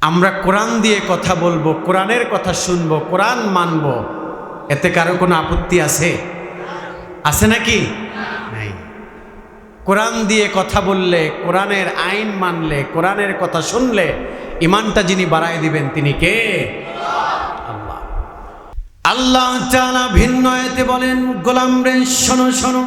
আমরা কোরআন দিয়ে কথা বলব, কোরআনের কথা শুনব, কোরআন মানব, এতে কারও কোনো আপত্তি আছে? আছে নাকি? নাই। কোরআন দিয়ে কথা বললে, কোরআনের আইন মানলে, কোরআনের কথা শুনলে, ইমানটা যিনি বাড়ায় দিবেন, তিনি কে? আল্লাহ। আল্লাহ ভিন্ন এতে বলেন, গোলাম রে, শোনো শোনো।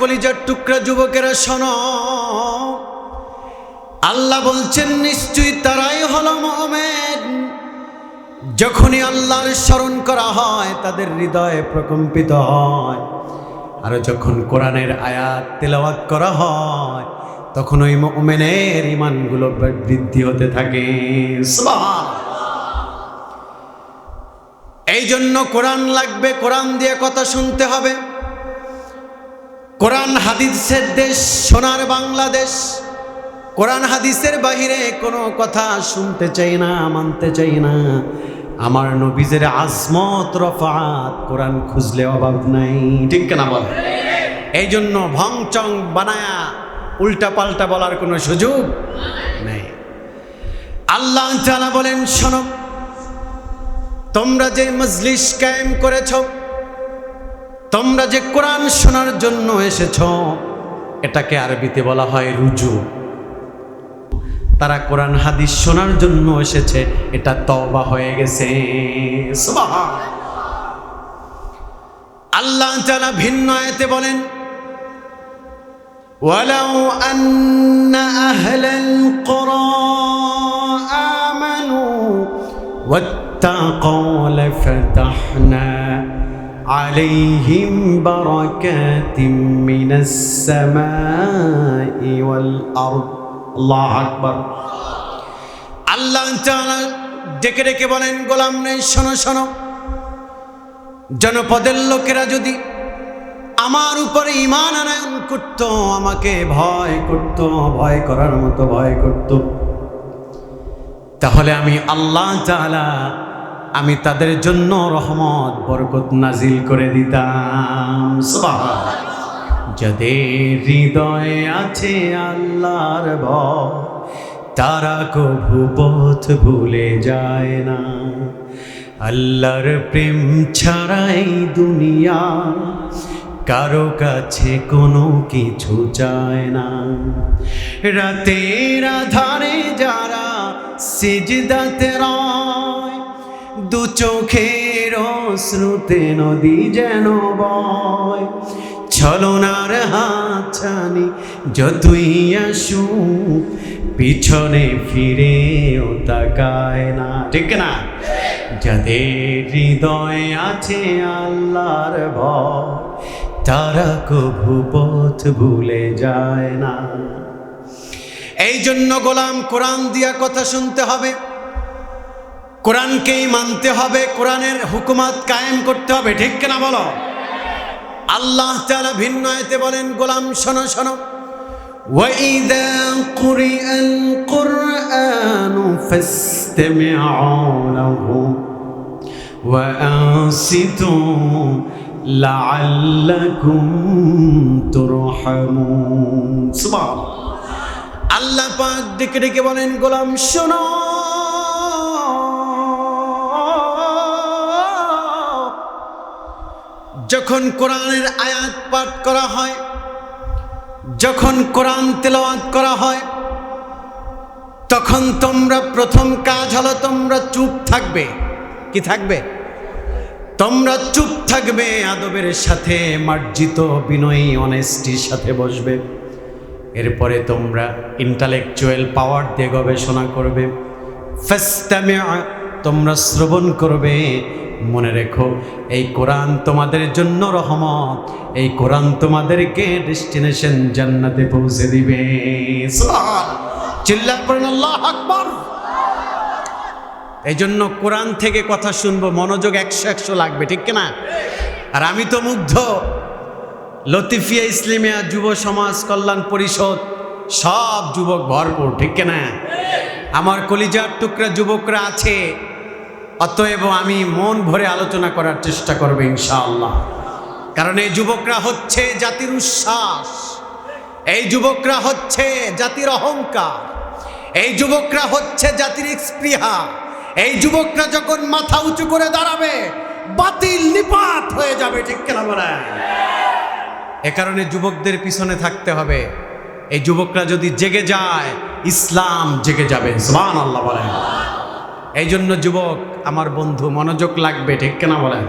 কলিজার টুকরা যুবকেরা শোন। আল্লাহ বলছেন, নিশ্চয়ই তারাই হলো মোহামেদ যখনই আল্লাহর স্মরণ করা হয়, তাদের হৃদয়ে প্রকম্পিত হয়। আর যখন কোরআনের আয়াত তেলাওয়াত করা হয়, তখন ওই মোমেনের ইমানগুলো বৃদ্ধি হতে থাকে। এই জন্য কোরআন লাগবে, কোরআন দিয়ে কথা শুনতে হবে। কোরআন হাদিসের দেশ, সোনার বাংলাদেশ। কোরআন হাদিসের বাহিরে কোনো কথা শুনতে চাই না, মানতে চাই না। আমার নবীজের আজমত, রফাত কোরআন খুঁজলে অভাব নাই। ঠিক কেনা বল? এই জন্য ভং চং বানায়া উল্টা পাল্টা বলার কোনো সুযোগ নেই। আল্লাহ বলেন, শোনো, তোমরা যে মজলিস কায়েম করেছ তোমরা যে কোরআন শোনার জন্য এসেছ, এটাকে আরবিতে বলা হয় রুজু। তারা কোরআন হাদিস শোনার জন্য এসেছে, এটা তবা হয়ে গেছে। আল্লাহ যারা ভিন্ন এতে বলেন, ওয়ালাউ আন্না আহলাল কুরআ আমানু ওয়াত্তাকাউ লাফাতাহনা عليهم بركات من السماء والأرض الله أكبر আল্লাহ তাআলা ডেকে ডেকে বলেন গোলাম নেই শোনো শোনো জনপদের লোকেরা যদি আমার উপরে ইমান আনায়ন করত আমাকে ভয় করত ভয় করার মতো ভয় করত তাহলে আমি আল্লাহ তাআলা আমি তাদের জন্য রহমত, বরকত নাজিল করে দিতাম। যাদের হৃদয়ে আছে আল্লাহর ভয়, তারা কভু পথ ভুলে যায় না। আল্লাহর প্রেম ছাড়াই দুনিয়া, কারও কাছে কোনো কিছু চায় না। রাতের আধারে যারা সিজদাতে রয় দু চোখের শ্রুতে নদী যেন বয়। ছলনার হাত ছানি যতই আসু পিছনে ফিরেও তাকায় না। ঠিক না? যাদের হৃদয় আছে আল্লাহর ভয়, তারা কভু পথ ভুলে যায় না। এই জন্য গোলাম কোরআন দিয়া কথা শুনতে হবে। কোরআনকেই মানতে হবে কোরআনের হুকুমাত কায়েম করতে হবে ঠিক কিনা বলো আল্লাহ তাআলা ভিন্ন আয়াতে বলেন গোলাম শোনো শোনো وإذا قرئ القرآن فاستمعوا له وأنصتوا لعلكم ترحمون سبحان আল্লাহ পাক ডেকে ডেকে বলেন গোলাম শোনো যখন কোরআনের আয়াত পাঠ করা হয়, যখন কোরআন তেলাওয়াত করা হয়, তখন তোমরা প্রথম কাজ হলো তোমরা চুপ থাকবে। কি থাকবে? তোমরা চুপ থাকবে, আদবের সাথে মার্জিত বিনয়ী অনেস্টির সাথে বসবে। এরপরে তোমরা ইন্টালেকচুয়াল পাওয়ার দিয়ে গবেষণা করবে। তোমরা শ্রবণ করবে। মনে রেখো, এই কোরআন তোমাদের জন্য রহমত, এই কোরআন তোমাদেরকে ডেস্টিনেশন জান্নাতে পৌঁছে দিবে। আকবর। এই জন্য কোরআন থেকে কথা শুনব, মনোযোগ একশো একশো লাগবে, ঠিক কিনা? আর আমি তো মুগ্ধ। লতিফিয়া ইসলামিয়া যুব সমাজ কল্যাণ পরিষদ, সব যুবক ভরপুর, ঠিক কিনা? আমার কলিজার টুকরা যুবকরা আছে অতএব আমি মন ভরে আলোচনা করার চেষ্টা করব ইনশাআল্লাহ। কারণ এই যুবকরা হচ্ছে জাতির উচ্ছ্বাস। এই যুবকরা হচ্ছে জাতির অহংকার। এই যুবকরা হচ্ছে জাতির স্পৃহা। এই যুবকরা যখন মাথা উঁচু করে দাঁড়াবে, বাতিল নিপাত হয়ে যাবে, ঠিক কেনা এ কারণে যুবকদের পিছনে থাকতে হবে। এই যুবকরা যদি জেগে যায়, ইসলাম জেগে যাবে। সুবহান আল্লাহ বলেন। এই জন্য যুবক আমার বন্ধু মনোযোগ লাগবে ঠিক কেনা বলেন?